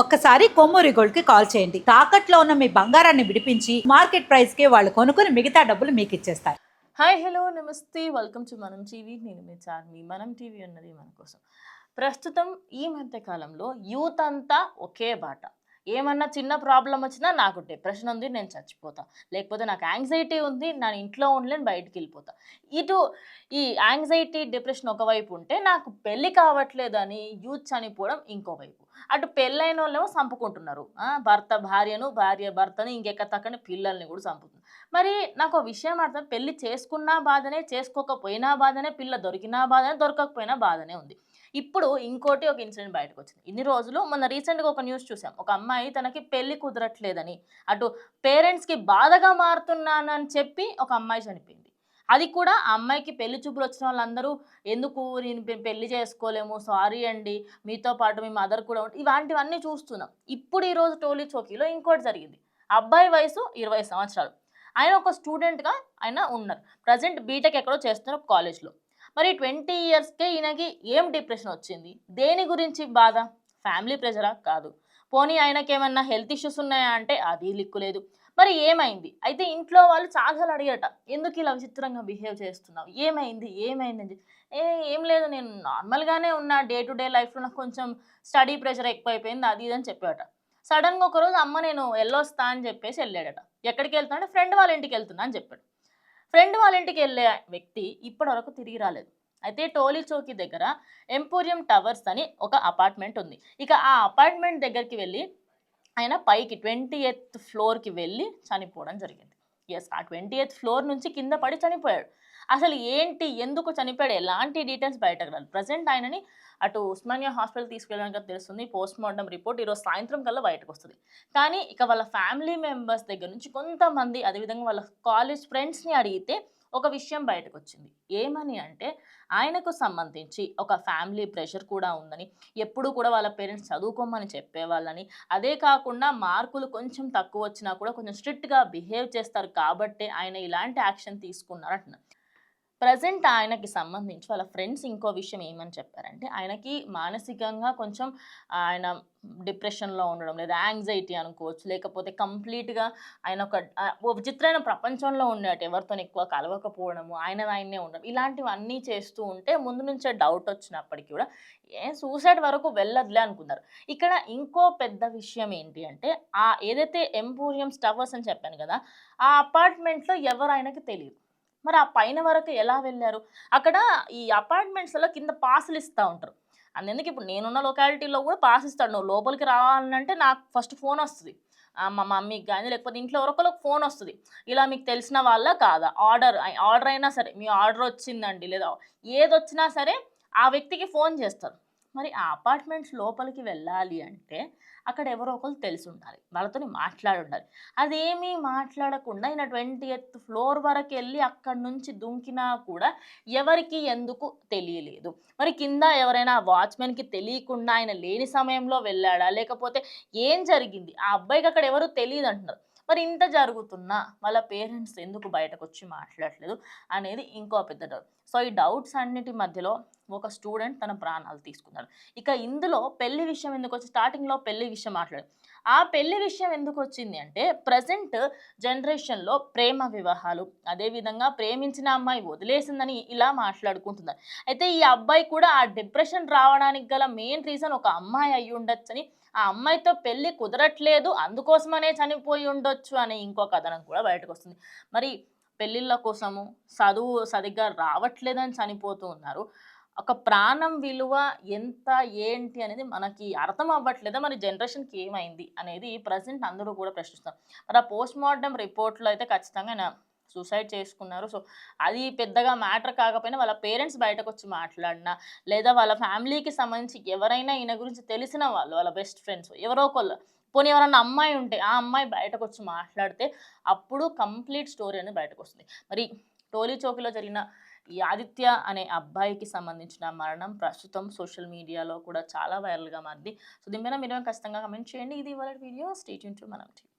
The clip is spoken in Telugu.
ఒక్కసారి కొమ్మూరి గోల్డ్కి కాల్ చేయండి. తాకట్లో ఉన్న మీ బంగారాన్ని విడిపించి మార్కెట్ ప్రైస్కి వాళ్ళు కొనుక్కుని మిగతా డబ్బులు మీకు ఇచ్చేస్తారు. Hi hello namaste. Welcome to Manam TV. నేను మీ చార్మి. మనం టీవీ ఉన్నది మన కోసం. ప్రస్తుతం ఈ మధ్య కాలంలో యూత్ అంతా ఒకే బాట. ఏమన్నా చిన్న ప్రాబ్లం వచ్చినా నాకు డిప్రెషన్ ఉంది నేను చచ్చిపోతా. లేకపోతే నాకు యాంగ్జైటీ ఉంది నేను ఇంట్లో ఉండలేను బయటికి వెళ్ళిపోతా. ఇటు ఈ యాంగ్జైటీ డిప్రెషన్ ఒకవైపు ఉంటే నాకు పెళ్ళి కావట్లేదని యూత్ చనిపోవడం ఇంకోవైపు. అటు పెళ్ళైన వాళ్ళేమో చంపుకుంటున్నారు ఆ, భర్త భార్యను భార్య భర్తను ఇంకెక్క తక్కని పిల్లల్ని కూడా చంపుతుంది మరి నాకు విషయం అర్థం పెళ్ళి చేసుకున్నా బాధనే చేసుకోకపోయినా బాధనే పిల్ల దొరికినా బాధనే దొరకకపోయినా బాధనే ఉంది. ఇప్పుడు ఇంకోటి ఒక ఇన్సిడెంట్ బయటకు వచ్చింది ఇన్ని రోజులు మొన్న రీసెంట్గా ఒక న్యూస్ చూసాం. ఒక అమ్మాయి తనకి పెళ్ళి కుదరట్లేదని. అటు పేరెంట్స్కి బాధగా మారుతున్నానని చెప్పి ఒక అమ్మాయి చనిపోయింది. అది కూడా ఆ అమ్మాయికి పెళ్ళి చూపులు వచ్చిన వాళ్ళందరూ ఎందుకు నేను పెళ్ళి చేసుకోలేము? సారీ అండి. మీతో పాటు మీ మదర్ కూడా ఇలాంటివన్నీ చూస్తున్నాం. ఇప్పుడు ఈరోజు టోలీ చౌకీలో ఇంకోటి జరిగింది. అబ్బాయి వయసు ఇరవై సంవత్సరాలు. ఆయన ఒక స్టూడెంట్గా ఆయన ఉన్నారు. ప్రజెంట్ బీటెక్ ఎక్కడో చేస్తున్నారు కాలేజ్లో. మరి ట్వంటీ ఇయర్స్కే ఈయనకి ఏం డిప్రెషన్ వచ్చింది? దేని గురించి బాధ? ఫ్యామిలీ ప్రెషరా? కాదు. పోనీ ఆయనకేమన్నా హెల్త్ ఇష్యూస్ ఉన్నాయా అంటే అది లిక్కులేదు మరి ఏమైంది? అయితే ఇంట్లో వాళ్ళు చాలాసార్లు అడిగారట ఎందుకు ఇలా విచిత్రంగా బిహేవ్ చేస్తున్నావు? ఏమైంది? ఏమైంది? అని చెప్పి, ఏ ఏం లేదు నేను నార్మల్గానే ఉన్నా డే టు డే లైఫ్లో నాకు కొంచెం స్టడీ ప్రెషర్ ఎక్కువైపోయింది అది ఇది అని చెప్పాడట సడన్గా ఒకరోజు అమ్మ నేను వెళ్ళొస్తా అని చెప్పేసి వెళ్ళాడట. ఎక్కడికి వెళ్తున్నా అంటే ఫ్రెండ్ వాళ్ళ ఇంటికి వెళ్తున్నా అని చెప్పాడు. ఫ్రెండ్ వాళ్ళ ఇంటికి వెళ్ళే వ్యక్తి ఇప్పటివరకు తిరిగి రాలేదు. అయితే టోలీ చౌకీ దగ్గర ఎంపోరియం టవర్స్ అని ఒక అపార్ట్మెంట్ ఉంది. ఇక ఆ అపార్ట్మెంట్ దగ్గరికి వెళ్ళి ఆయన పైకి ట్వంటీ ఎయిత్ ఫ్లోర్కి వెళ్ళి చనిపోవడం జరిగింది. ఎస్ ఆ ట్వంటీ ఎయిత్ ఫ్లోర్ నుంచి కింద పడి చనిపోయాడు. అసలు ఏంటి? ఎందుకు చనిపోయాడు? ఎలాంటి డీటెయిల్స్ బయటకు రాదు ప్రజెంట్ ఆయనని అటు ఉస్మానియా హాస్పిటల్ తీసుకెళ్ళడానికి తెలుస్తుంది. పోస్ట్ మార్టం రిపోర్ట్ ఈరోజు సాయంత్రం కల్లా బయటకు వస్తుంది. కానీ ఇక వాళ్ళ ఫ్యామిలీ మెంబర్స్ దగ్గర నుంచి కొంతమంది అదేవిధంగా వాళ్ళ కాలేజ్ ఫ్రెండ్స్ని అడిగితే ఒక విషయం బయటకు వచ్చింది ఏమని అంటే ఆయనకు సంబంధించి ఒక ఫ్యామిలీ ప్రెషర్ కూడా ఉందని ఎప్పుడు కూడా వాళ్ళ పేరెంట్స్ చదువుకోమని చెప్పేవాళ్ళని. అదే కాకుండా మార్కులు కొంచెం తక్కువ వచ్చినా కూడా కొంచెం స్ట్రిక్ట్గా బిహేవ్ చేస్తారు కాబట్టే ఆయన ఇలాంటి యాక్షన్ తీసుకున్నారు అంటున్నారు ప్రజెంట్ ఆయనకి సంబంధించి వాళ్ళ ఫ్రెండ్స్ ఇంకో విషయం ఏమని చెప్పారంటే ఆయనకి మానసికంగా కొంచెం ఆయన డిప్రెషన్లో ఉండడం లేదా యాంగ్జైటీ అనుకోవచ్చు లేకపోతే కంప్లీట్గా ఆయన ఒక విచిత్రమైన ప్రపంచంలో ఉండేట ఎవరితో ఎక్కువ కలవకపోవడము ఆయన ఆయన్నే ఉండడం ఇలాంటివన్నీ చేస్తూ ఉంటే ముందు నుంచే డౌట్ వచ్చినప్పటికీ కూడా ఏ సూసైడ్ వరకు వెళ్ళదులే అనుకున్నారు. ఇక్కడ ఇంకో పెద్ద విషయం ఏంటి అంటే ఆ ఏదైతే ఎంపోరియం స్టవర్స్ అని చెప్పాను కదా ఆ అపార్ట్మెంట్లో ఎవరు ఆయనకి తెలియదు. మరి ఆ పైన వరకు ఎలా వెళ్ళారు? అక్కడ ఈ అపార్ట్మెంట్స్లో కింద పాసులు ఇస్తూ ఉంటారు. అందుకే ఇప్పుడు నేనున్న లొకాలిటీలో కూడా పాస్ ఇస్తాడు. నువ్వు లోపలికి రావాలంటే నాకు ఫస్ట్ ఫోన్ వస్తుంది. మా మమ్మీకి కానీ లేకపోతే ఇంట్లో ఎవరొకరికి ఫోన్ వస్తుంది. ఇలా మీకు తెలిసిన వాళ్ళ కాదా? ఆర్డర్ ఆర్డర్ అయినా సరే మీ ఆర్డర్ వచ్చిందండి లేదా? ఏది వచ్చినా సరే ఆ వ్యక్తికి ఫోన్ చేస్తారు. మరి ఆ అపార్ట్మెంట్స్ లోపలికి వెళ్ళాలి అంటే అక్కడ ఎవరో ఒకరు తెలిసి ఉండాలి. వాళ్ళతో మాట్లాడి ఉండాలి. అదేమీ మాట్లాడకుండా ఈయన ట్వంటీ ఎయిత్ ఫ్లోర్ వరకు వెళ్ళి అక్కడి నుంచి దుంకినా కూడా ఎవరికి ఎందుకు తెలియలేదు. మరి కింద ఎవరైనా వాచ్మెన్కి తెలియకుండా ఆయన లేని సమయంలో వెళ్ళాడా? లేకపోతే ఏం జరిగింది? ఆ అబ్బాయికి అక్కడ ఎవరు తెలియదు అంటున్నారు మరి ఇంత జరుగుతున్నా వాళ్ళ పేరెంట్స్ ఎందుకు బయటకు వచ్చి మాట్లాడలేదు అనేది ఇంకో పెద్ద డౌట్. సో ఈ డౌట్స్ అన్నిటి మధ్యలో ఒక స్టూడెంట్ తన ప్రాణాలు తీసుకున్నాడు. ఇక ఇందులో పెళ్ళి విషయం ఎందుకు వచ్చి స్టార్టింగ్లో పెళ్ళి విషయం మాట్లాడు. ఆ పెళ్ళి విషయం ఎందుకు వచ్చింది అంటే ప్రజెంట్ జనరేషన్లో ప్రేమ వివాహాలు అదేవిధంగా ప్రేమించిన అమ్మాయి వదిలేసిందని ఇలా మాట్లాడుకుంటున్నారు. అయితే ఈ అబ్బాయి కూడా ఆ డిప్రెషన్ రావడానికి గల మెయిన్ రీజన్ ఒక అమ్మాయి అయి ఉండొచ్చని ఆ అమ్మాయితో పెళ్ళి కుదరట్లేదు అందుకోసమనే చనిపోయి ఉండొచ్చు అనే ఇంకో కథనం కూడా బయటకు వస్తుంది మరి పెళ్ళిళ్ళ కోసము చదువు సరిగ్గా రావట్లేదని చనిపోతూ ఉన్నారు. ఒక ప్రాణం విలువ ఎంత ఏంటి అనేది మనకి అర్థం అవ్వట్లేదా? మరి జనరేషన్కి ఏమైంది? అనేది ప్రజెంట్ అందరూ కూడా ప్రశ్నిస్తారు మరి ఆ పోస్ట్ మార్టం రిపోర్ట్లో అయితే ఖచ్చితంగా ఆయన సూసైడ్ చేసుకున్నారు. సో అది పెద్దగా మ్యాటర్ కాకపోయినా వాళ్ళ పేరెంట్స్ బయటకు వచ్చి మాట్లాడినా లేదా వాళ్ళ ఫ్యామిలీకి సంబంధించి ఎవరైనా ఈయన గురించి తెలిసిన వాళ్ళు వాళ్ళ బెస్ట్ ఫ్రెండ్స్ ఎవరో ఒకళ్ళు పోనీ ఎవరన్నా అమ్మాయి ఉంటే ఆ అమ్మాయి బయటకు వచ్చి మాట్లాడితే అప్పుడు కంప్లీట్ స్టోరీ అనేది బయటకు వస్తుంది మరి టోలీ చౌకీలో జరిగిన ఈ ఆదిత్య అనే అబ్బాయికి సంబంధించిన మరణం ప్రస్తుతం సోషల్ మీడియాలో కూడా చాలా వైరల్గా మారింది. సో దీని మీద మీరు ఖచ్చితంగా కమెంట్ చేయండి. ఇది ఇవాళ video. State to Manam TV